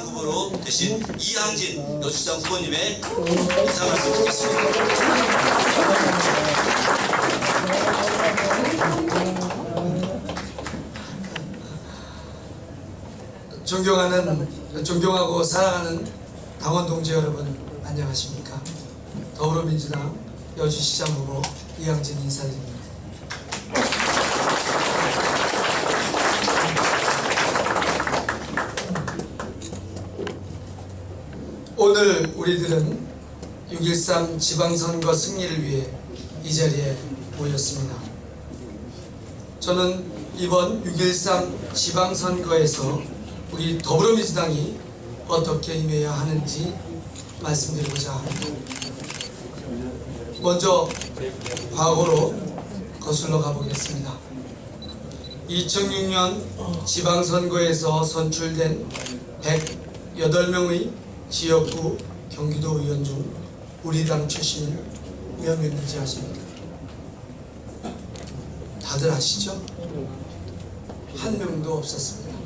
후보로 되신 이항진 여주시장 후보님의 인사 말씀 듣겠습니다. 존경하는 존경하고 사랑하는 당원 동지 여러분 안녕하십니까? 더불어민주당 여주시장 후보 이양진 인사드립니다. 오늘 우리들은 6.13 지방선거 승리를 위해 이 자리에 모였습니다. 저는 이번 6.13 지방선거에서 우리 더불어민주당이 어떻게 임해야 하는지 말씀드리고자 합니다. 먼저 과거로 거슬러 가보겠습니다. 2006년 지방선거에서 선출된 108명의 지역구 경기도 의원 중 우리 당 출신이 몇 명인지 아십니까? 다들 아시죠? 한 명도 없었습니다.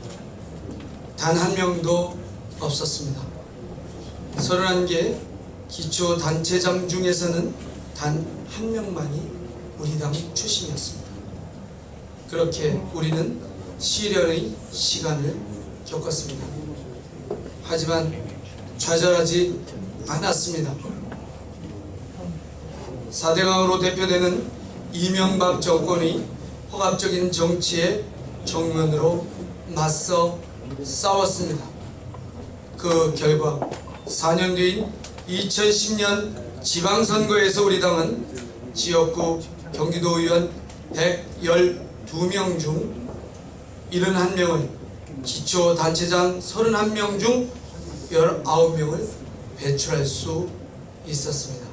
단 한 명도 없었습니다. 31개 기초 단체장 중에서는 단 한 명만이 우리 당 출신이었습니다. 그렇게 우리는 시련의 시간을 겪었습니다. 하지만 좌절하지 않았습니다. 사대강으로 대표되는 이명박 정권의 허갑적인 정치에 정면으로 맞서 싸웠습니다. 그 결과 4년 뒤인 2010년 지방선거에서 우리 당은 지역구 경기도 의원 112명 중 71명의 기초단체장 31명 중 19명을 배출할 수 있었습니다.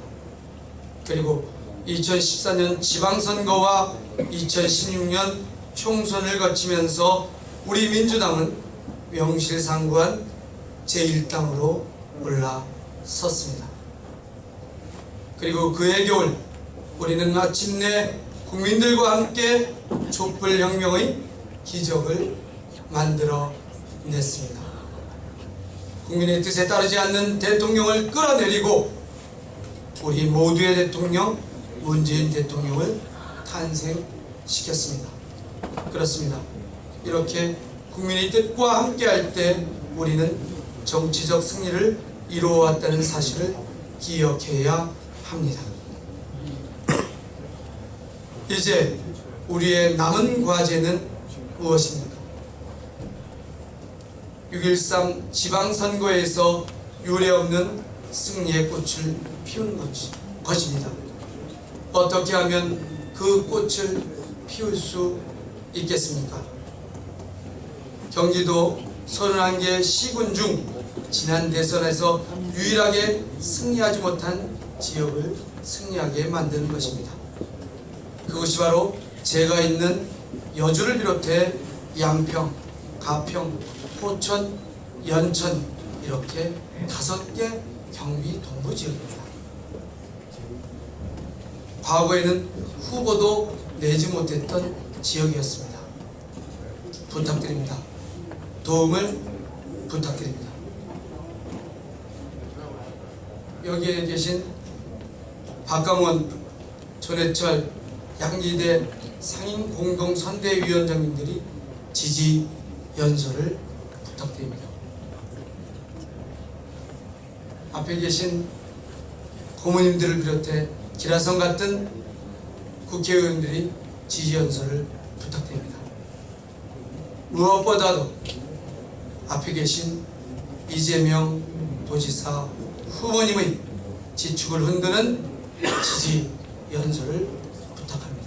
그리고 2014년 지방선거와 2016년 총선을 거치면서 우리 민주당은 명실상부한 제1당으로 올라섰습니다. 그리고 그해 겨울 우리는 마침내 국민들과 함께 촛불혁명의 기적을 만들어 냈습니다. 국민의 뜻에 따르지 않는 대통령을 끌어내리고 우리 모두의 대통령 문재인 대통령을 탄생시켰습니다. 그렇습니다. 이렇게 국민의 뜻과 함께할 때 우리는 정치적 승리를 이루어왔다는 사실을 기억해야 합니다. 이제 우리의 남은 과제는 무엇입니까? 6.13 지방선거에서 유례없는 승리의 꽃을 것이- 것입니다. 어떻게 하면 그 꽃을 피울 수 있겠습니까? 경기도 31개 시군 중 지난 대선에서 유일하게 승리하지 못한 지역을 승리하게 만드는 것입니다. 그것이 바로 제가 있는 여주를 비롯해 양평, 가평, 포천, 연천 이렇게 다섯 개 경기 동부 지역입니다. 과거에는 후보도 내지 못했던 지역이었습니다. 부탁드립니다. 도움을 부탁드립니다. 여기에 계신 박강원, 전해철, 양기대 상임 공동 선대위원장님들이 지지 연설을 부탁드립니다. 앞에 계신 고모님들을 비롯해 기라성 같은 국회의원들이 지지 연설을 부탁드립니다. 무엇보다도 앞에 계신 이재명 도지사 후보님의 지축을 흔드는 지지 연설을 부탁합니다.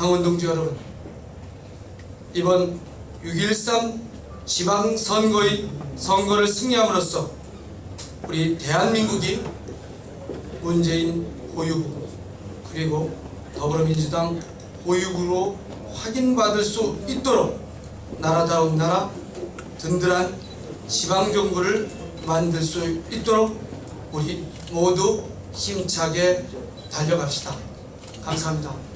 당원 동지 여러분, 이번 6.13 지방선거의 선거를 승리함으로써 우리 대한민국이 문재인 보유국 그리고 더불어민주당 보유국으로 확인받을 수 있도록 나라다운 나라 든든한 지방정부를 만들 수 있도록 우리 모두 힘차게 달려갑시다. 감사합니다.